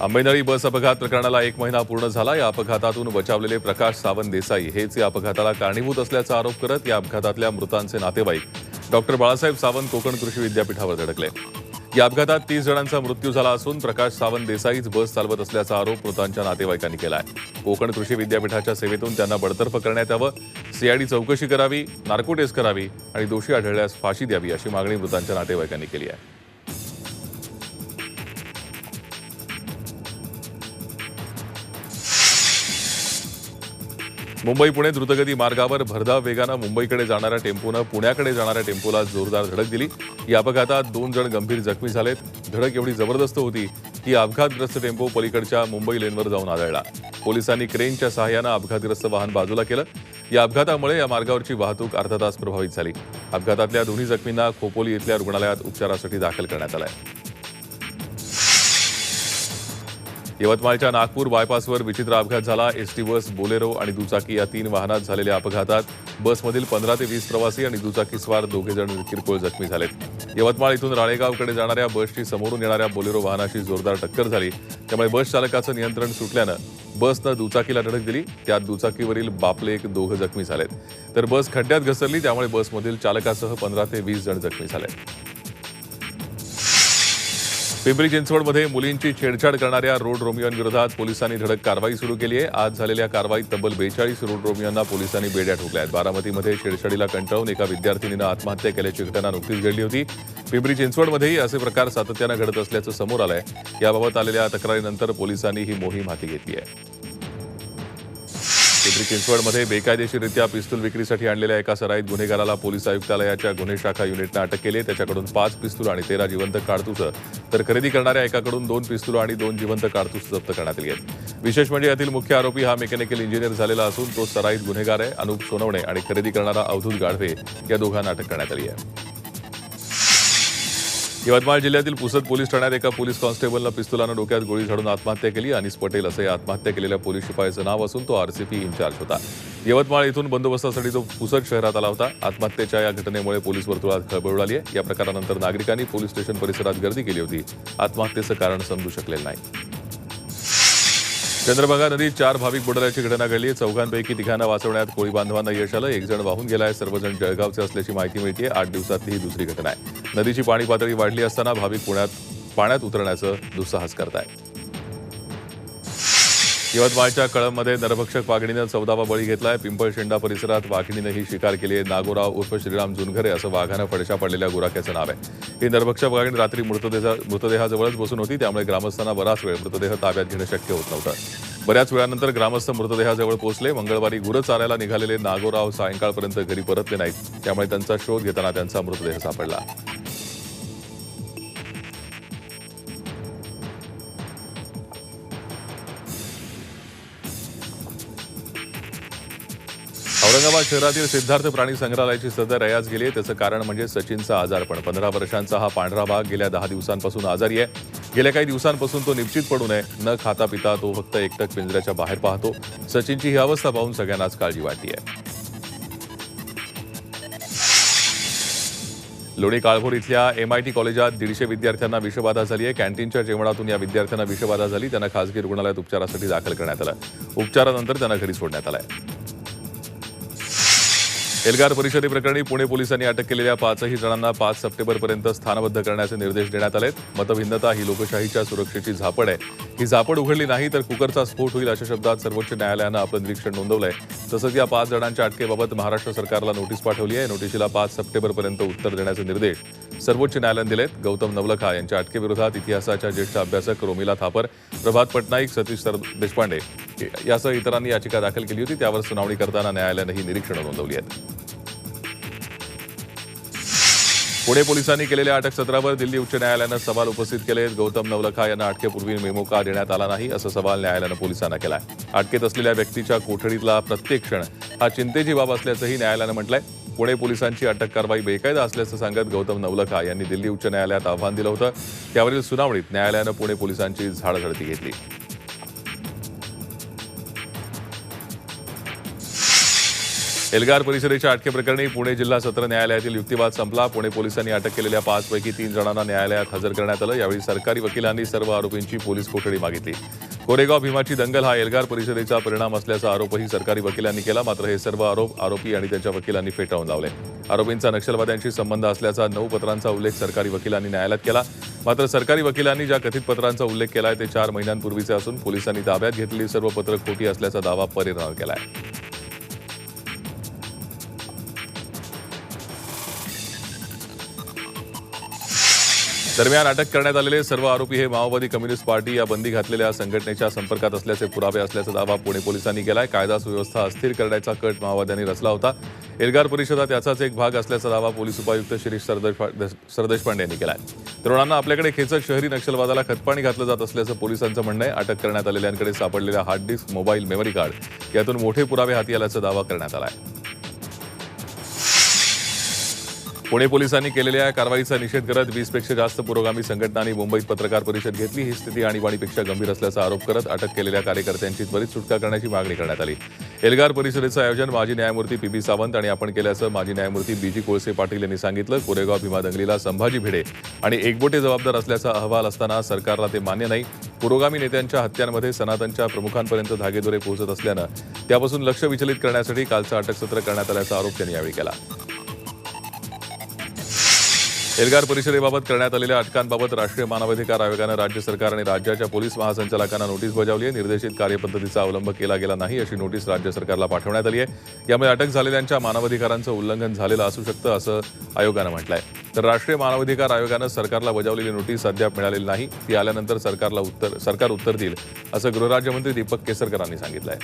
आंबेनळी बस अपघात प्रकरणाला एक महिना पूर्ण झाला. या अपघातातून बचावलेले प्रकाश सावंत देसाई हेच या अपघाताला कारणीभूत असल्याचा आरोप करत या अपघातातल्या मृतांचे नातेवाईक डॉक्टर बाळासाहेब सावंत कोकण कृषी विद्यापीठावर धडकले या अपघातात तीस जणांचा मृत्यू झाला असून प्रकाश सावंत देसाईच बस चालवत असल्याचा आरोप मृतांच्या नातेवाईकांनी केला आहे कोकण कृषी विद्यापीठाच्या सेवेतून त्यांना बडतर्फ करण्यात यावं सीआयडी चौकशी करावी नार्को टेस्ट करावी आणि दोषी आढळल्यास फाशी द्यावी अशी मागणी मृतांच्या नातेवाईकांनी केली आहे. मुंबई पुणे द्रुतगती मार्गावर भरधाव वेगानं मुंबईकडे जाणाऱ्या टेम्पोनं पुण्याकडे जाणाऱ्या टेम्पोला जोरदार धडक दिली. या अपघातात दोन जण गंभीर जखमी झालेत. धडक एवढी जबरदस्त होती की अपघातग्रस्त टेम्पो पलीकडच्या मुंबई लेनवर जाऊन आदळला पोलिसांनी क्रेनच्या सहाय्यानं अपघातग्रस्त वाहन बाजूला केलं. या अपघातामुळे या मार्गावरची वाहतूक अर्धा तास प्रभावित झाली. अपघातातल्या दोन्ही जखमींना खोपोली इथल्या रुग्णालयात उपचारासाठी दाखल करण्यात आलं आहे यवतमाळच्या नागपूर बायपासवर विचित्र अपघात झाला. एसटी बस बोलेरो आणि दुचाकी या तीन वाहनात झालेल्या अपघातात बसमधील पंधरा ते वीस प्रवासी आणि दुचाकीस्वार दोघे जण किरकोळ जखमी झालेत. यवतमाळ इथून राळेगावकडे जाणाऱ्या बसची समोरून येणाऱ्या बोलेरो वाहनाशी जोरदार टक्कर झाली. त्यामुळे बस चालकाचं नियंत्रण सुटल्यानं बसनं दुचाकीला धडक दिली. त्यात दुचाकीवरील बापले एक दोघं जखमी झालेत. तर बस खड्ड्यात घसरली त्यामुळे बसमधील चालकासह पंधरा ते वीस जण जखमी झाले. पिंपरी चिंचवडमध्ये मुलींची छेडछाड करणाऱ्या रोड रोमियोंविरोधात पोलिसांनी धडक कारवाई सुरू केली आहे. आज झालेल्या कारवाईत तब्बल बेचाळीस रोड रोमियोंना पोलिसांनी बेड्या ठोकल्या आहेत. बारामतीमध्ये छेडछाडीला कंटाळून एका विद्यार्थिनीनं आत्महत्या केल्याची घटना नुकतीच घडली होती. पिंपरी चिंचवडमध्येही असे प्रकार सातत्यानं घडत असल्याचं समोर आलंय. याबाबत आलेल्या तक्रारीनंतर पोलिसांनी ही मोहीम हाती घेतली आहे. पिंपरी चिंचवडमध्ये बेकायदेशीररित्या पिस्तूल विक्रीसाठी आणलेल्या एका सराईत गुन्हेगाराला पोलीस आयुक्तालयाच्या गुन्हे शाखा युनिटनं अटक केली. त्याच्याकडून पाच पिस्तूल आणि तेरा जिवंत काडतुसं तर खरेदी करणाऱ्या एकाकडून दोन पिस्तूल आणि दोन जिवंत काडतूस जप्त करण्यात आली आहेत. विशेष म्हणजे यातील मुख्य आरोपी हा मेकॅनिकल इंजिनियर झालेला असून तो सराईत गुन्हेगार आहे अनुप सोनवणे आणि खरेदी करणारा अवधूत गाढवे या दोघांना अटक करण्यात आली आहे. यवतमाळ जिल्ह्यातील पुसद पोलीस ठाण्यात एका पोलीस कॉन्स्टेबलनं पिस्तुलानं डोक्यात गोळी झाडून आत्महत्या केली अनिस पटेल असं या आत्महत्या केलेल्या पोलीस शिपायाचं नाव असून तो आरसीपी इन्चार्ज होता. यवतमाळ इथून बंदोबस्तासाठी तो पुसद शहरात आला होता. आत्महत्येच्या या घटनेमुळे पोलीस वर्तुळात खळबळ उडाली आहे. या प्रकारानंतर नागरिकांनी पोलीस स्टेशन परिसरात गर्दी केली होती. आत्महत्येचं कारण समजू शकलेलं नाही. चंद्रभागा नदीत चार भाविक बुडाल्याची घटना घडली. चौघांपैकी तिघांना वाचवण्यात कोळी बांधवांना यश आलं. एक जण वाहून गेलाय. सर्वजण जळगावचे असल्याची माहिती मिळते आठ दिवसातली ही दुसरी घटना आहे. नदीची पाणी पातळी वाढली असताना भाविक पुण्यात पाण्यात उतरण्याचं दुस्साहस करताय यवतमाळच्या कळंबमध्ये नरभक्षक वाघिणीनं चौदावा बळी घेतलाय. पिंपळशेंडा परिसरात वाघिणीनं ही शिकार केली आहे. नागोराव उर्फ श्रीराम जुनघरे असं वाघानं फडशा पडलेल्या गुराख्याचं नाव आहे. ही नरभक्षक वाघिणी रात्री मृतदेहा मृतदेहाजवळच बसून होती. त्यामुळे ग्रामस्थांना बराच वेळ मृतदेह ताब्यात घेणं शक्य होत नव्हतं. बऱ्याच वेळानंतर ग्रामस्थ मृतदेहाजवळ पोहोचले. मंगळवारी गुरं चारायला निघालेले नागोराव सायंकाळपर्यंत घरी परतले नाहीत. त्यामुळे त्यांचा शोध घेताना त्यांचा मृतदेह सापडला. औरंगाबाद शहरातील सिद्धार्थ प्राणी संग्रहालयाची सदर रयाज गेली आहे. त्याचं कारण म्हणजे सचिनचा आजारपण पंधरा वर्षांचा हा पांढरा भाग गेल्या दहा दिवसांपासून आजारी आहे. गेल्या काही दिवसांपासून तो निश्चित पडू नये. न खाता पिता तो फक्त एकटक पिंजऱ्याच्या बाहेर पाहतो. सचिनची ही अवस्था पाहून सगळ्यांनाच काळजी वाटते आहे. लोणी काळभोर इथल्या एमआयटी कॉलेजात दीडशे विद्यार्थ्यांना विषबाधा झाली आहे. कॅन्टीनच्या जेवणातून या विद्यार्थ्यांना विषबाधा झाली. त्यांना खासगी रुग्णालयात उपचारासाठी दाखल करण्यात आलं. उपचारानंतर त्यांना घरी सोडण्यात आलं आहे एल्गार परिषदेप्रकरणी पुणे पोलिसांनी अटक केलेल्या पाचही जणांना पाच सप्टेंबरपर्यंत स्थानबद्ध करण्याचे निर्देश देण्यात आलेत. मतभिन्नता ही लोकशाहीच्या सुरक्षेची झापड आहे. ही झापड उघडली नाही तर कुकरचा स्फोट होईल अशा शब्दात सर्वोच्च न्यायालयानं आपलं निरीक्षण नोंदवलंय. तसंच या पाच जणांच्या अटकेबाबत महाराष्ट्र सरकारला नोटीस पाठवली आहे. नोटीसीला पाच सप्टेंबरपर्यंत उत्तर देण्याचे निर्देश सर्वोच्च न्यायालयानं दिलेत. गौतम नवलखा यांच्या अटकेविरोधात इतिहासाच्या ज्येष्ठ अभ्यासक रोमिला थापर प्रभात पटनाईक सतीश सर देशपांडे यासह इतरांनी याचिका दाखल केली होती. त्यावर सुनावणी करताना न्यायालयानं ही निरीक्षणं नोंदवली आहेत. पुणे पोलिसांनी केलेल्या अटक सत्रावर दिल्ली उच्च न्यायालयानं सवाल उपस्थित केले गौतम नवलखा यांना अटकेपूर्वी मेमो का देण्यात आला नाही असा सवाल न्यायालयानं पोलिसांना केलाय. अटकेत असलेल्या व्यक्तीच्या कोठडीतला प्रत्येक क्षण हा चिंतेची बाब असल्याचंही न्यायालयानं म्हटलंय. पुणे पोलिसांची अटक कारवाई बेकायदा असल्याचं सांगत गौतम नवलखा यांनी दिल्ली उच्च न्यायालयात आव्हान दिलं होतं. त्यावरील सुनावणीत न्यायालयानं पुणे पोलिसांची झाडझडती घेतली. एल्गार परिषदेच्या अटकेप्रकरणी पुणे जिल्हा सत्र न्यायालयातील युक्तिवाद संपला. पुणे पोलिसांनी अटक केलेल्या पाचपैकी तीन जणांना न्यायालयात हजर करण्यात आलं. यावेळी सरकारी वकिलांनी सर्व आरोपींची पोलीस कोठडी मागितली. कोरेगाव भीमाची दंगल हा एल्गार परिषदेचा परिणाम असल्याचा आरोपही सरकारी वकिलांनी केला. मात्र हे सर्व आरोप आरोपी आणि त्यांच्या वकिलांनी फेटाळून लावले. आरोपींचा नक्षलवाद्यांशी संबंध असल्याचा नऊ पत्रांचा उल्लेख सरकारी वकिलांनी न्यायालयात केला. मात्र सरकारी वकिलांनी ज्या कथित पत्रांचा उल्लेख केलाय ते चार महिन्यांपूर्वीचे असून पोलिसांनी ताब्यात घेतलेली सर्व पत्र खोटी असल्याचा दावा परिणाम केला आहे दरम्यान अटक करण्यात आलेले सर्व आरोपी हे माओवादी कम्युनिस्ट पार्टी या बंदी घातलेल्या संघटनेच्या संपर्कात असल्याचे पुरावे असल्याचा दावा पुणे पोलिसांनी केलाय. कायदा सुव्यवस्था अस्थिर करण्याचा कट माओवाद्यांनी रचला होता. एल्गार परिषदा त्याचाच एक भाग असल्याचा दावा पोलीस उपायुक्त शिरीष सरदेश सरदेशपांडे यांनी केलाय. तरुणांना आपल्याकडे खेचत शहरी नक्षलवादाला खतपाणी घातलं जात असल्याचं पोलिसांचं म्हणणं आहे. अटक करण्यात आलेल्यांकडे सापडलेल्या hard disk mobile memory card यातून मोठे पुरावे हाती आल्याचा दावा करण्यात आला आहे पुणे पोलिसांनी केलेल्या कारवाईचा निषेध करत वीसपेक्षा जास्त पुरोगामी संघटनांनी मुंबईत पत्रकार परिषद घेतली. ही स्थिती आणीबाणीपेक्षा गंभीर असल्याचा आरोप करत अटक केलेल्या कार्यकर्त्यांची त्वरित सुटका करण्याची मागणी करण्यात आली. एल्गार परिषदेचं आयोजन माजी न्यायमूर्ती पी बी सावंत आणि आपण केल्याचं माजी न्यायमूर्ती बी जी कोळसे पाटील यांनी सांगितलं. कोरेगाव भीमा दंगलीला संभाजी भिडे आणि एकबोटे जबाबदार असल्याचा अहवाल असताना सरकारला ते मान्य नाही. पुरोगामी नेत्यांच्या हत्यांमध्ये सनातनच्या प्रमुखांपर्यंत धागेदोरे पोहोचत असल्यानं त्यापासून लक्ष विचलित करण्यासाठी कालचं अटकसत्र करण्यात आल्याचा आरोप त्यांनी यावेळी केला. एल्गार परिषदेबाबत करण्यात आलेल्या अटकांबाबत राष्ट्रीय मानवाधिकार आयोगानं राज्य सरकार आणि राज्याच्या पोलीस महासंचालकांना नोटीस बजावली आहे. निर्देशित कार्यपद्धतीचा अवलंब केला गेला नाही अशी नोटीस राज्य सरकारला पाठवण्यात आली आहे. यामुळे अटक झालेल्यांच्या मानवाधिकारांचं उल्लंघन झालेलं असू शकतं असं आयोगानं म्हटलंय. तर राष्ट्रीय मानवाधिकार आयोगानं सरकारला बजावलेली नोटीस अद्याप मिळालेली नाही. ती आल्यानंतर सरकारला उत्तर सरकार उत्तर देईल असं गृहराज्यमंत्री दीपक केसरकरांनी सांगितलंय.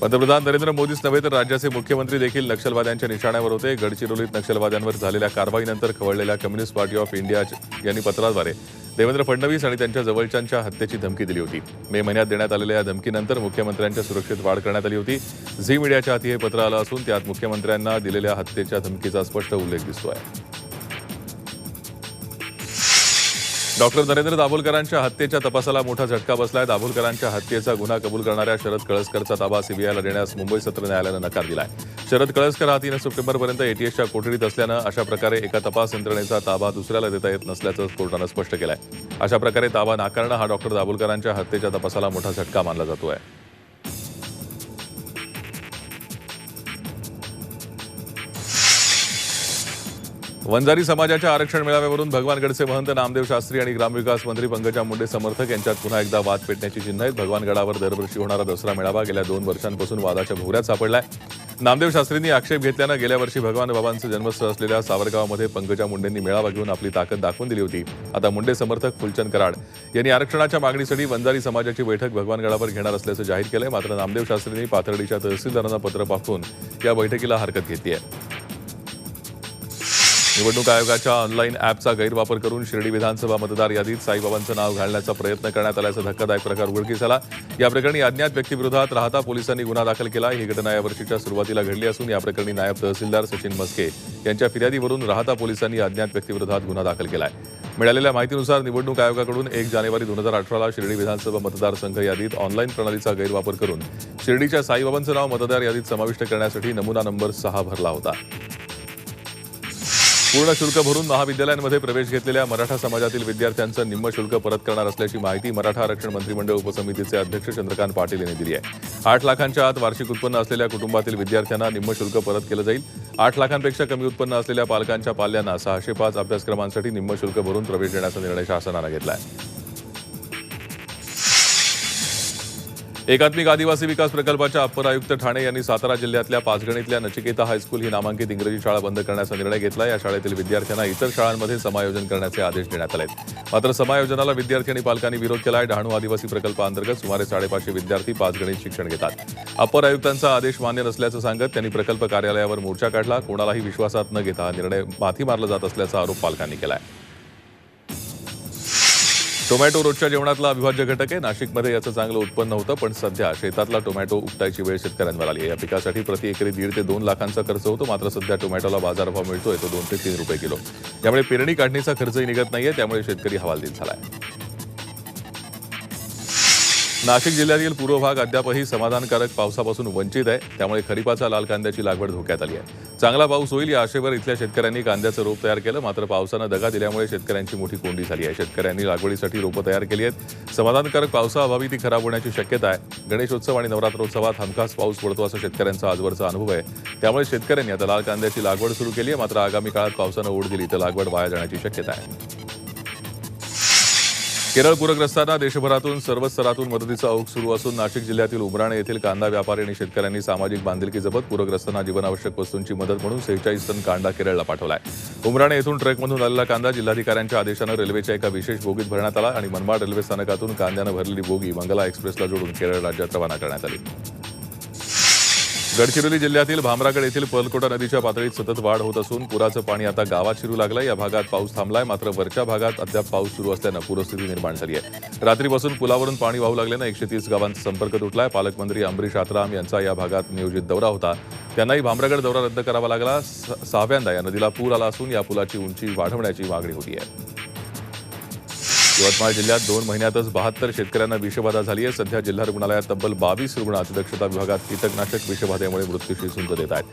पंतप्रधान नरेंद्र मोदीच नव्हे तर राज्याचे मुख्यमंत्री देखील नक्षलवाद्यांच्या निशाण्यावर होते. गडचिरोलीत नक्षलवाद्यांवर झालेल्या कारवाईनंतर खवळलेल्या कम्युनिस्ट पार्टी ऑफ इंडिया यांनी पत्राद्वारे देवेंद्र फडणवीस आणि त्यांच्या जवळच्यांच्या हत्येची धमकी दिली होती. मे महिन्यात देण्यात आलेल्या या धमकीनंतर मुख्यमंत्र्यांच्या सुरक्षेत वाढ करण्यात आली होती. झी मीडियाच्या हाती हे पत्र आलं असून त्यात मुख्यमंत्र्यांना दिलेल्या हत्येच्या धमकीचा स्पष्ट उल्लेख दिसतोय. डॉक्टर नरेंद्र दाभोलकरांच्या हत्येच्या तपासाला मोठा झटका बसलाय. दाभोलकरांच्या हत्येचा गुन्हा कबूल करणाऱ्या शरद कळसकरचा ताबा सीबीआयला देण्यास मुंबई सत्र न्यायालयानं नकार दिलाय. शरद कळसकर हा तीन सप्टेंबरपर्यंत एटीएसच्या कोठडीत असल्यानं अशा प्रकारे एका तपास यंत्रणेचा ताबा दुसऱ्याला देता येत नसल्याचं कोर्टानं स्पष्ट केलंय. अशा प्रकारे ताबा नाकारणं हा डॉक्टर दाभोलकरांच्या हत्येच्या तपासाला मोठा झटका मानला जातोय. वंजारी समाजाच्या आरक्षण मेळाव्यावरून भगवानगडचे महंत नामदेव शास्त्री आणि ग्रामविकास मंत्री पंकजा मुंडे समर्थक यांच्यात पुन्हा एकदा वाद पेटण्याची चिन्ह आहेत. भगवानगडावर दरवर्षी होणारा दसरा मेळावा गेल्या दोन वर्षांपासून वादाच्या भोवऱ्यात सापडलाय. नामदेव शास्त्रींनी आक्षेप घेतल्यानं गेल्या वर्षी भगवान बाबांचं जन्मस्थळ असलेल्या सावरगावामध्ये पंकजा मुंडेंनी मेळावा घेऊन आपली ताकद दाखवून दिली होती. आता मुंडे समर्थक फुलचंद कराड यांनी आरक्षणाच्या मागणीसाठी वंजारी समाजाची बैठक भगवानगडावर घेणार असल्याचं जाहीर केलंय. मात्र नामदेव शास्त्रींनी पाथर्डीच्या तहसीलदारांना पत्र पाठवून या बैठकीला हरकत घेतली आहे. निवडणूक आयोगाच्या ऑनलाईन ॲपचा गैरवापर करून शिर्डी विधानसभा मतदार यादीत साईबाबांचं नाव घालण्याचा प्रयत्न करण्यात आल्याचा धक्कादायक प्रकार उघडकीस आला. या प्रकरणी अज्ञात व्यक्तीविरोधात राहता पोलिसांनी गुन्हा दाखल केला. ही घटना या वर्षीच्या सुरुवातीला घडली असून या प्रकरणी नायब तहसीलदार सचिन मस्के यांच्या फिर्यादीवरून राहता पोलिसांनी अज्ञात व्यक्तीविरोधात गुन्हा दाखल केला आहे मिळालेल्या माहितीनुसार निवडणूक आयोगाकडून एक जानेवारी दोन हजार अठराला शिर्डी विधानसभा मतदारसंघ यादीत ऑनलाईन प्रणालीचा गैरवापर करून शिर्डीच्या साईबाबांचं नाव मतदार यादीत समाविष्ट करण्यासाठी नमुना नंबर सहा भरला होता. पूर्ण शुल्क भरून महाविद्यालयांमध्ये प्रवेश घेतलेल्या मराठा समाजातील विद्यार्थ्यांचं निम्म शुल्क परत करणार असल्याची माहिती मराठा आरक्षण मंत्रिमंडळ उपसमितीचे अध्यक्ष चंद्रकांत पाटील यांनी दिली आहे. आठ लाखांच्या आत वार्षिक उत्पन्न असलेल्या कुटुंबातील विद्यार्थ्यांना निम्म शुल्क परत केलं जाईल. आठ लाखांपेक्षा कमी उत्पन्न असलेल्या पालकांच्या पाल्यांना सहाशे पाच अभ्यासक्रमांसाठी निम्म शुल्क भरून प्रवेश देण्याचा निर्णय शासनानं घेतला आहे. एकात्मिक आदिवासी विकास प्रकल्पाच्या अप्पर आयुक्त ठाणे यांनी सातारा जिल्ह्यातल्या पाचगणीतल्या नचिकेता हायस्कूल ही नामांकित इंग्रजी शाळा बंद करण्याचा निर्णय घेतला. या शाळेतील विद्यार्थ्यांना इतर शाळांमध्ये समायोजन करण्याचे आदेश देण्यात आले मात्र समायोजनाला विद्यार्थी आणि पालकांनी विरोध केला आहे डहाणू आदिवासी प्रकल्पाअंतर्गत सुमारे साडेपाचशे विद्यार्थी पाचगणीत शिक्षण घेतात. अप्पर आयुक्तांचा आदेश मान्य नसल्याचं सांगत त्यांनी प्रकल्प कार्यालयावर मोर्चा काढला. कोणालाही विश्वासात न घेता हा निर्णय माथी मारला जात असल्याचा आरोप पालकांनी केला आहे टोमॅटो रोजच्या जेवणातला अविभाज्य घटक आहे. नाशिकमध्ये याचं चांगलं उत्पन्न होतं पण सध्या शेतातला टोमॅटो उपटायची वेळ शेतकऱ्यांवर आली आहे. या पिकासाठी प्रति एकरी दीड ते दोन लाखांचा खर्च होतो. मात्र सध्या टोमॅटोला बाजारभाव मिळतोय तो दोन ते तीन रुपये किलो. त्यामुळे पेरणी काढणीचा खर्चही निघत नाहीये त्यामुळे शेतकरी हवालदिल झालाय. नाशिक जिल्ह्यातील पूर्व भाग अद्यापही समाधानकारक पावसापासून वंचित आहे. त्यामुळे खरीपाचा लाल कांद्याची लागवड धोक्यात आली आहे. चांगला पाऊस होईल या आशेवर इथल्या शेतकऱ्यांनी कांद्याचं रोप तयार केलं. मात्र पावसानं दगा दिल्यामुळे शेतकऱ्यांची मोठी कोंडी झाली आहे. शेतकऱ्यांनी लागवडीसाठी रोपं तयार केली आहेत. समाधानकारक पावसाअभावी ती खराब होण्याची शक्यता आहे. गणेशोत्सव आणि नवरात्रोत्सवात हमखास पाऊस पडतो असा शेतकऱ्यांचा आजवरचा अनुभव आहे. त्यामुळे शेतकऱ्यांनी आता लाल कांद्याची लागवड सुरू केली आहे. मात्र आगामी काळात पावसानं ओढ दिली तर लागवड वाया जाण्याची शक्यता आहे. केरळ पूरग्रस्तांना देशभरातून सर्व स्तरातून मदतीचा ओघ सुरू असून नाशिक जिल्ह्यातील उमराणे येथील कांदा व्यापारी आणि शेतकऱ्यांनी सामाजिक बांधिलकी जपत पूरग्रस्तांना जीवनावश्यक वस्तूंची मदत म्हणून सेहेचाळीस टन कांदा केरळला पाठवलाय. उमराणे येथून ट्रकमधून आलेला कांदा जिल्हाधिकाऱ्यांच्या आदेशानं रेल्वेच्या एका विशेष बोगीत भरण्यात आला आणि मनमाड रेल्वे स्थानकातून कांद्यानं भरलेली बोगी मंगला एक्सप्रेसला जोडून केरळ राज्यात रवाना करण्यात आली. गडचिरोली जिल्ह्यातील भामरागड येथील पर्लकोटा नदीच्या पातळीत सतत वाढ होत असून पुराचं पाणी आता गावात शिरू लागलं या भागात पाऊस थांबलाय मात्र वरच्या भागात अद्याप पाऊस सुरू असल्यानं पूरस्थिती निर्माण झाली आहे. रात्रीपासून पुलावरून पाणी वाहू लागल्यानं एकशे तीस गावांचा संपर्क तुटलाय. पालकमंत्री अंबरीश आत्राम यांचा या भागात नियोजित दौरा होता. त्यांनाही भामरागड दौरा रद्द करावा लागला. स- सहाव्यांदा या नदीला पूर आला असून या पुलाची उंची वाढवण्याची मागणी होती आहे यवतमाळ जिल्ह्यात दोन महिन्यातच बहात्तर शेतकऱ्यांना विषबाधा झाली आहे. सध्या जिल्हा रुग्णालयात तब्बल बावीस रुग्ण अतिदक्षता विभागात कीटकनाशक विषबाधेमुळे मृत्यूशी झुंज देत आहेत.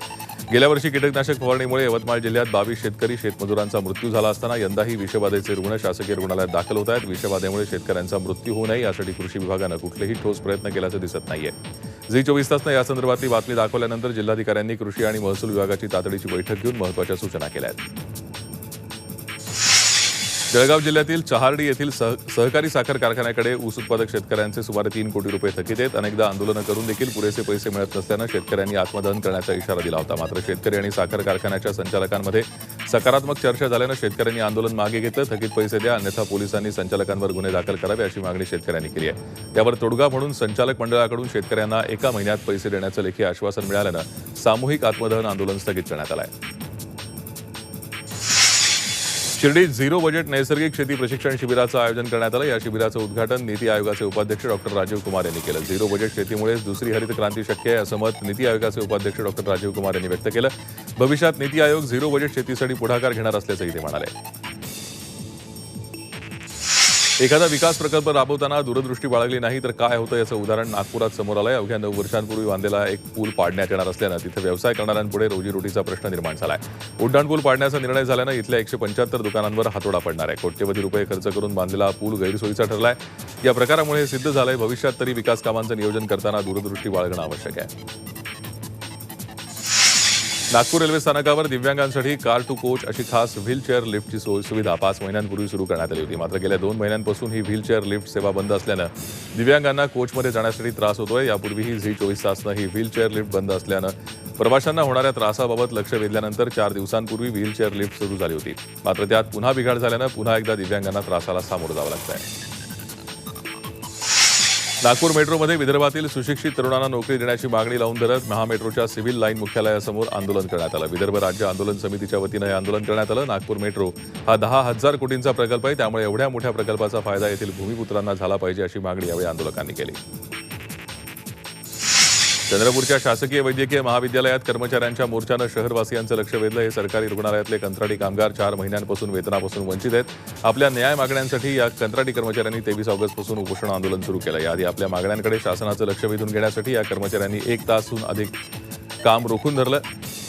गेल्या वर्षी कीटकनाशक फवारणीमुळे यवतमाळ जिल्ह्यात बावीस शेतकरी शेतमजुरांचा मृत्यू झाला असताना यंदाही विषबाधेचे रुग्ण शासकीय रुग्णालयात दाखल होत आहेत. विषबाधेमुळे शेतकऱ्यांचा मृत्यू होऊ नये यासाठी कृषी विभागानं कुठलेही ठोस प्रयत्न केल्याचं दिसत नाहीये. झी चोवीस तासनं यासंदर्भातली बातमी दाखवल्यानंतर जिल्हाधिकाऱ्यांनी कृषी आणि महसूल विभागाची तातडीची बैठक घेऊन महत्त्वाच्या सूचना केल्या आहेत. जळगाव जिल्ह्यातील चहार्डी येथील सह सहकारी साखर कारखान्याकडे ऊस उत्पादक शेतकऱ्यांचे सुमारे तीन कोटी रुपये थकीत आहेत. अनेकदा आंदोलनं करून देखील पुरेसे पैसे मिळत नसल्यानं शेतकऱ्यांनी आत्मदहन करण्याचा इशारा दिला होता. मात्र शेतकरी आणि साखर कारखान्याच्या संचालकांमध्ये सकारात्मक चर्चा झाल्यानं शेतकऱ्यांनी आंदोलन मागे घेतलं. थकीत पैसे द्या अन्यथा पोलिसांनी संचालकांवर गुन्हे दाखल करावे अशी मागणी शेतकऱ्यांनी केली आहे. त्यावर तोडगा म्हणून संचालक मंडळाकडून शेतकऱ्यांना एका महिन्यात पैसे देण्याचं लेखी आश्वासन मिळाल्यानं सामूहिक आत्मदहन आंदोलन स्थगित करण्यात आलं आहे. शिर्डीत झिरो बजेट नैसर्गिक शेती प्रशिक्षण शिबिराचं आयोजन करण्यात आलं. या शिबिराचं उद्घाटन नीती आयोगाचे उपाध्यक्ष डॉक्टर राजीव कुमार यांनी केलं. झिरो बजेट शेतीमुळेच दुसरी हरित क्रांती शक्य आहे असं मत नीती आयोगाचे उपाध्यक्ष डॉक्टर राजीव कुमार यांनी व्यक्त केलं. भविष्यात नीती आयोग झिरो बजेट शेतीसाठी पुढाकार घेणार असल्याचंही ते म्हणाले. एखादा विकास प्रकल्प राबवताना दूरदृष्टी बाळगली नाही तर काय होतं याचं उदाहरण नागपुरात समोर आलंय. अवघ्या नऊ वर्षांपूर्वी बांधलेला एक पूल पाडण्यात येणार असल्यानं तिथे व्यवसाय करणाऱ्यांपुढे रोजीरोटीचा प्रश्न निर्माण झालाय. उड्डाण पूल पाडण्याचा निर्णय झाल्यानं इथल्या एकशे पंच्याहत्तर दुकानांवर हातोडा पडणार आहे. कोट्यवधी रुपये खर्च करून बांधलेला पूल गैरसोयीचा ठरलाय. या प्रकारामुळे हे सिद्ध झालंय. भविष्यात तरी विकास कामांचं नियोजन करताना दूरदृष्टी बाळगणं आवश्यक आहे. नागपूर रेल्वे स्थानकावर दिव्यांगांसाठी कार टू कोच अशी खास व्हीलचेअर लिफ्टची सोय सुविधा पाच महिन्यांपूर्वी सुरू करण्यात आली होती. मात्र गेल्या दोन महिन्यांपासून ही व्हीलचेअर लिफ्ट सेवा बंद असल्यानं दिव्यांगांना कोचमध्ये जाण्यासाठी त्रास होतोय. यापूर्वीही झी चोवीस तासनं ही व्हीलचेअर लिफ्ट बंद असल्यानं प्रवाशांना होणाऱ्या त्रासाबाबत लक्ष वेधल्यानंतर चार दिवसांपूर्वी व्हीलचेअर लिफ्ट सुरू झाली होती. मात्र त्यात पुन्हा बिघाड झाल्यानं पुन्हा एकदा दिव्यांगांना त्रासाला सामोरं जावं लागत आहे नागपूर मेट्रोमध्ये विदर्भातील सुशिक्षित तरुणांना नोकरी देण्याची मागणी लावून धरत महामेट्रोच्या सिव्हिल लाईन मुख्यालयासमोर आंदोलन करण्यात आलं. विदर्भ राज्य आंदोलन समितीच्या वतीनं हे आंदोलन करण्यात आलं. नागपूर मेट्रो हा दहा हजार कोटींचा प्रकल्प आहे. त्यामुळे एवढ्या मोठ्या प्रकल्पाचा फायदा येथील भूमिपुत्रांना झाला पाहिजे अशी मागणी यावेळी आंदोलकांनी केली. चंद्रपूरच्या शासकीय वैद्यकीय महाविद्यालयात कर्मचाऱ्यांच्या मोर्चानं शहरवासियांचं लक्ष वेधलं. हे सरकारी रुग्णालयातले कंत्राटी कामगार चार महिन्यांपासून वेतनापासून वंचित आहेत. आपल्या न्याय मागण्यांसाठी या कंत्राटी कर्मचाऱ्यांनी तेवीस ऑगस्टपासून उपोषण आंदोलन सुरू केलं. याआधी आपल्या मागण्यांकडे शासनाचं लक्ष वेधून घेण्यासाठी या कर्मचाऱ्यांनी एक तासहून अधिक काम रोखून धरलं.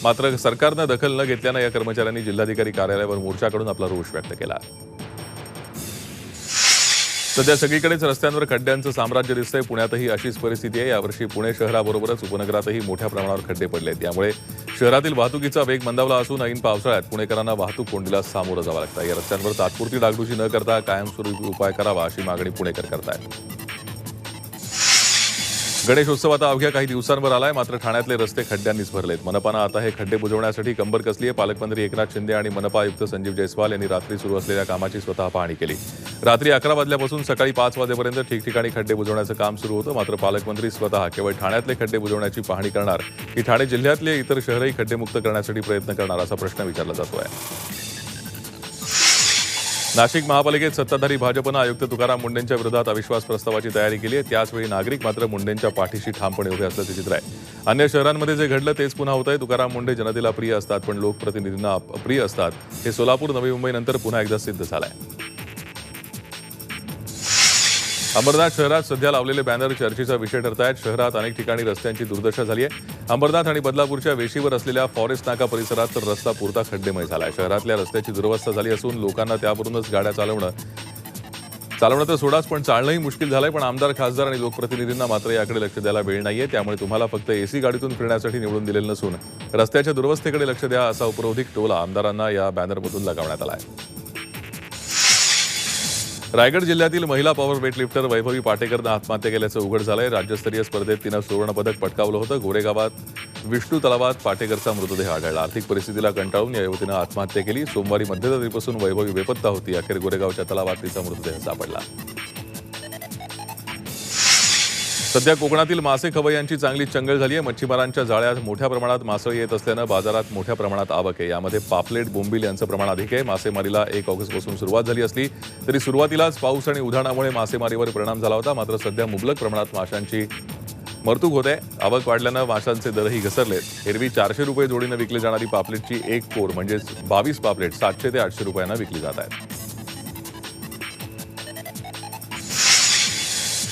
मात्र सरकारनं दखल न घेतल्यानं या कर्मचाऱ्यांनी जिल्हाधिकारी कार्यालयावर मोर्चा काढून आपला रोष व्यक्त केला. सध्या सगळीकडेच रस्त्यांवर खड्ड्यांचं साम्राज्य दिसतंय. पुण्यातही अशीच परिस्थिती आहे. यावर्षी पुणे शहराबरोबरच उपनगरातही मोठ्या प्रमाणावर खड्डे पडले त्यामुळे शहरातील वाहतुकीचा वेग मंदावला असून ऐन पावसाळ्यात पुणेकरांना वाहतूक कोंडीला सामोरं जावं लागतं. या रस्त्यांवर तात्पुरती डागडुजी न करता कायमस्वरूपी उपाय करावा अशी मागणी पुणेकर करतायत. गणेशोत्सव आता अवघ्या काही दिवसांवर आलाय. मात्र ठाण्यातले रस्ते खड्ड्यांनीच भरलेत. मनपानं आता हे खड्डे बुजवण्यासाठी कंबर कसली आहे? पालकमंत्री एकनाथ शिंदे आणि मनपा आयुक्त संजीव जयस्वाल यांनी रात्री सुरू असलेल्या कामाची स्वतः पाहणी केली. रात्री अकरा वाजल्यापासून सकाळी पाच वाजेपर्यंत ठिकठिकाणी खड्डे बुजवण्याचं काम सुरू होतं. मात्र पालकमंत्री स्वतः केवळ ठाण्यातले खड्डे बुजवण्याची पाहणी करणार. की ठाणे जिल्ह्यातले इतर शहरही खड्डेमुक्त करण्यासाठी प्रयत्न करणार असा प्रश्न विचारला जातोय. नाशिक महापालिकेत सत्ताधारी भाजपनं आयुक्त तुकाराम मुंडेंच्या विरोधात अविश्वास प्रस्तावाची तयारी केली आहे. त्याचवेळी नागरिक मात्र मुंडेंच्या पाठीशी ठामपणे उभे असल्याचं चित्र आहे. अन्य शहरांमध्ये जे घडलं तेच पुन्हा होत आहे तुकाराम मुंडे जनतेला प्रिय असतात पण लोकप्रतिनिधींना अप्रिय असतात. हे सोलापूर नवी मुंबईनंतर पुन्हा एकदा सिद्ध झालंय. अंबरनाथ शहरात सध्या लावलेले बॅनर चर्चेचा विषय ठरत आहेत शहरात अनेक ठिकाणी रस्त्यांची दुर्दशा झाली आहे. अंबरनाथ आणि बदलापूरच्या वेशीवर असलेल्या फॉरेस्ट नाका परिसरात तर रस्ता पुरता खड्डेमय झाला आहे शहरातल्या रस्त्याची दुरवस्था झाली असून लोकांना त्यावरूनच गाड्या चालवणं चालवणं तर सोडाच पण चालणंही मुश्किल झालंय. पण आमदार खासदार आणि लोकप्रतिनिधींना मात्र याकडे लक्ष द्यायला वेळ नाहीये. त्यामुळे तुम्हाला फक्त एसी गाडीतून फिरण्यासाठी निवडून दिलेलं नसून रस्त्याच्या दुरवस्थेकडे लक्ष द्या असा उपरोधिक टोला आमदारांना या बॅनरमधून लगावण्यात आला आहे रायगड जिल्ह्यातील महिला पॉवर वेटलिफ्टर वैभवी पाटेकरनं आत्महत्या केल्याचं उघड झालंय. राज्यस्तरीय स्पर्धेत तिनं सुवर्णपदक पटकावलं होतं. गोरेगावात विष्णू तलावात पाटेकरचा मृतदेह आढळला. आर्थिक परिस्थितीला कंटाळून या युवतीनं आत्महत्या केली. सोमवारी मध्यरात्रीपासून वैभवी बेपत्ता होती. अखेर गोरेगावच्या तलावात तिचा मृतदेह सापडला. सध्या कोकणातील मासे खवय्यांची चांगली चंगळ झाली आहे. मच्छीमारांच्या जाळ्यात मोठ्या प्रमाणात मासळी येत असल्यानं बाजारात मोठ्या प्रमाणात आवक आहे. यामध्ये पापलेट बोंबिल यांचं प्रमाण अधिक आहे. मासेमारीला एक ऑगस्टपासून सुरुवात झाली असली तरी सुरुवातीलाच पाऊस आणि उधाणामुळे मासेमारीवर परिणाम झाला होता. मात्र सध्या मुबलक प्रमाणात माशांची मरतूक होत आहे. आवक वाढल्यानं माशांचे दरही घसरलेत एरवी चारशे रुपये जोडीनं विकली जाणारी पापलेटची एक कोर म्हणजेच बावीस पापलेट सातशे ते आठशे रुपयांना विकली जात आहे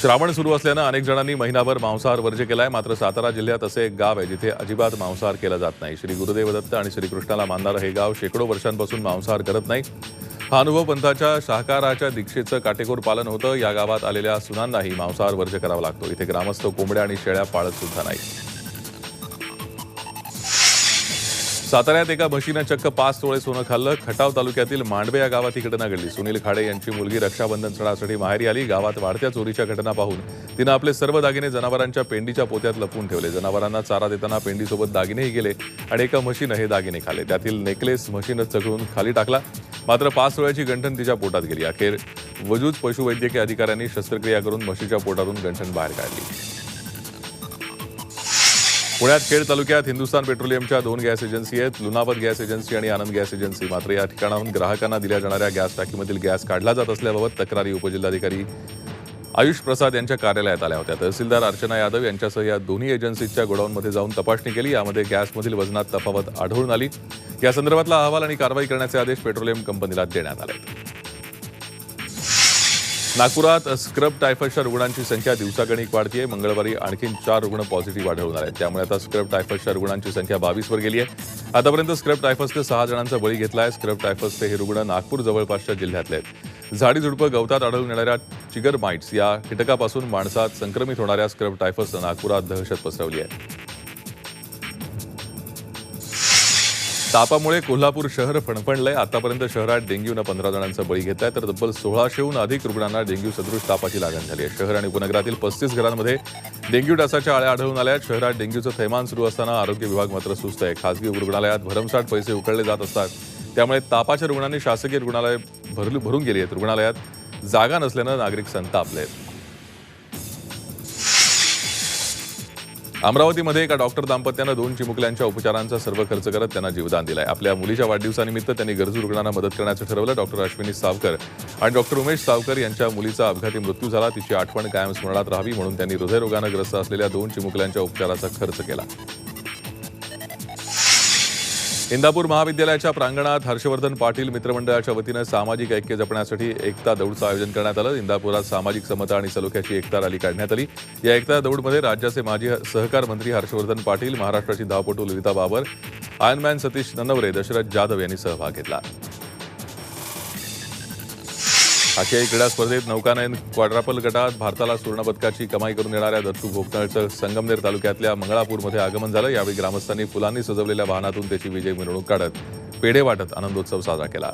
श्रावण सुरू असल्यानं अनेक जणांनी महिनाभर मांसाहार वर्ज्य केलाय. मात्र सातारा जिल्ह्यात असे एक गाव आहे जिथे अजिबात मांसाहार केला जात नाही. श्री गुरुदेव दत्त आणि श्रीकृष्णाला मानणारं हे गाव शेकडो वर्षांपासून मांसाहार करत नाही. हा अनुभव पंथाच्या शाकाहाराच्या दीक्षेचं काटेकोर पालन होतं. या गावात आलेल्या सुनांनाही मांसाहार वर्ज्य करावा लागतो. इथे ग्रामस्थ कोंबड्या आणि शेळ्या पाळत सुद्धा नाही साताऱ्यात एका म्हशीनं चक्क पाच तोळे सोनं खाल्लं. खटाव तालुक्यातील मांडवे या गावात ही घटना घडली. सुनील खाडे यांची मुलगी रक्षाबंधन सणासाठी माहेरी आली. गावात वाढत्या चोरीच्या घटना पाहून तिनं आपले सर्व दागिने जनावरांच्या पेंडीच्या पोत्यात लपवून ठेवले. जनावरांना चारा देताना पेंडीसोबत दागिनेही गेले आणि एका म्हशीनं हे दागिने खाले त्यातील नेकलेस म्हशीनं चघळून खाली टाकला. मात्र पाच तोळ्याची गंठन तिच्या पोटात गेली. अखेर वजूद पशुवैद्यकीय अधिकाऱ्यांनी शस्त्रक्रिया करून म्हशीच्या पोटातून गंठन बाहेर काढली. पुण्यात खेड तालुक्यात हिंदुस्थान पेट्रोलियमच्या दोन गॅस एजन्सी आहेत लुनावत गॅस एजन्सी आणि आनंद गॅस एजन्सी. मात्र या ठिकाणाहून ग्राहकांना दिल्या जाणाऱ्या गॅस टाकीमधील गॅस काढला जात असल्याबाबत तक्रारी उपजिल्हाधिकारी आयुष प्रसाद यांच्या कार्यालयात आल्या होत्या. तहसीलदार अर्चना यादव यांच्यासह या दोन्ही एजन्सीच्या गोडाऊनमध्ये जाऊन तपासणी केली. यामध्ये गॅसमधील वजनात तफावत आढळून आली. या संदर्भातला अहवाल आणि कारवाई करण्याचे आदेश पेट्रोलियम कंपनीला देण्यात आले. नागपुरात स्क्रब टायफसच्या रुग्णांची संख्या दिवसागणिक वाढतीये. मंगळवारी आणखीन चार रुग्ण पॉझिटिव्ह आढळून आले त्यामुळे आता स्क्रब टायफसच्या रुग्णांची संख्या बावीसवर गेली आहे आतापर्यंत स्क्रब टायफसने सहा जणांचा बळी घेतला आहे स्क्रब टायफसचे हे रुग्ण नागपूर जवळपासच्या जिल्ह्यातले आहेत. झाडी झुडपं गवतात आढळून येणाऱ्या चिगर माइट्स या कीटकापासून माणसात संक्रमित होणाऱ्या स्क्रब टायफसनं नागपुरात दहशत पसरवली आहे. तापामुळे कोल्हापूर शहर फणफणलंय. आतापर्यंत शहरात डेंग्यूनं पंधरा जणांचा बळी घेतलाय. तर तब्बल सोळाशेहून अधिक रुग्णांना डेंग्यू सदृश तापाची लागण झाली आहे. शहर आणि उपनगरातील पस्तीस घरांमध्ये डेंग्यू डासाच्या आळ्या आढळून आल्या आहेत. शहरात डेंग्यूचं थैमान सुरू असताना आरोग्य विभाग मात्र सुस्त आहे. खासगी रुग्णालयात भरमसाठ पैसे उकळले जात असतात. त्यामुळे तापाच्या रुग्णांनी शासकीय रुग्णालय भरलू भरून गेली आहेत. रुग्णालयात जागा नसल्यानं नागरिक संतापले आहेत. अमरावतीमध्ये एका डॉक्टर दाम्पत्यानं दोन चिमुकल्यांच्या उपचारांचा सर्व खर्च करत त्यांना जीवदान दिलाय. आपल्या मुलीच्या वाढदिवसानिमित्त त्यांनी गरजू रुग्णांना मदत करण्याचं ठरवलं डॉक्टर अश्विनी सावकर. आणि डॉक्टर उमेश सावकर यांच्या मुलीचा अपघाती मृत्यू झाला. तिची आठवण कायम स्मरणात राहावी म्हणून त्यांनी हृदयरोगानं ग्रस्त असलेल्या दोन चिमुकल्यांच्या उपचाराचा खर्च केला. इंदापूर महाविद्यालयाच्या प्रांगणात हर्षवर्धन पाटील मित्रमंडळाच्या वतीनं सामाजिक ऐक्य जपण्यासाठी एकता दौडचं आयोजन करण्यात आलं. इंदापुरात सामाजिक समता आणि सलोख्याची एकता रॅली काढण्यात आली. या एकता दौडमध्ये राज्याचे माजी सहकार मंत्री हर्षवर्धन पाटील महाराष्ट्राची धावपटू ललिता बाबर आयनमॅन सतीश ननवरे दशरथ जाधव यांनी सहभाग घेतला. आशियाई क्रीडा स्पर्धेत नौकानयन क्वाड्रापल गटात भारताला सुवर्णपदकाची कमाई करून येणाऱ्या दत्तू भोकनळचं संगमनेर तालुक्यातल्या मंगळापूरमध्ये आगमन झालं. यावेळी ग्रामस्थांनी फुलांनी सजवलेल्या वाहनातून त्याची विजय मिरवणूक काढत पेढे वाटत आनंदोत्सव साजरा केला.